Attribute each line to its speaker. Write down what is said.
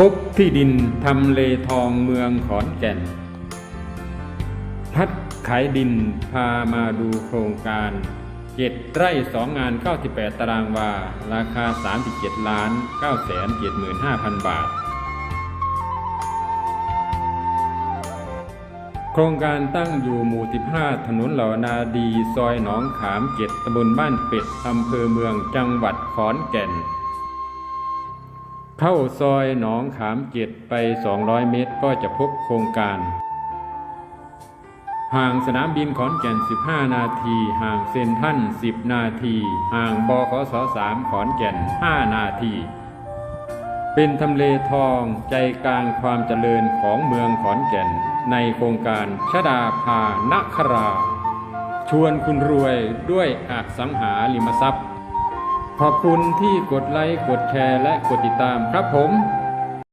Speaker 1: พบที่ดินทำเลทองเมืองขอนแก่น พัดขายดินพามาดูโครงการเจ็ดไร่สองงาน 98 ตารางวา ราคา 37 ล้าน9แสน75,000 บาท โครงการตั้งอยู่หมู่ 15 ถนนเหล่านาดี ซอยหนองขามเจ็ดตำบลบ้านเป็ดอำเภอเมืองจังหวัดขอนแก่น เข้าซอยหนองขามเจ็ดไป 200 เมตรก็จะพบโครงการ ห่างสนามบินขอนแก่น 15 นาที ห่างเซ็นทรัล10 นาที ห่างบขส3ขอนแก่น 5 นาที เป็นทำเลทองใจกลางความเจริญของเมืองขอนแก่น ในโครงการชดาภานครา ชวนคุณรวยด้วยอสังหาริมทรัพย์ ขอบคุณที่กดไลค์ กดแชร์ และกดติดตามครับผม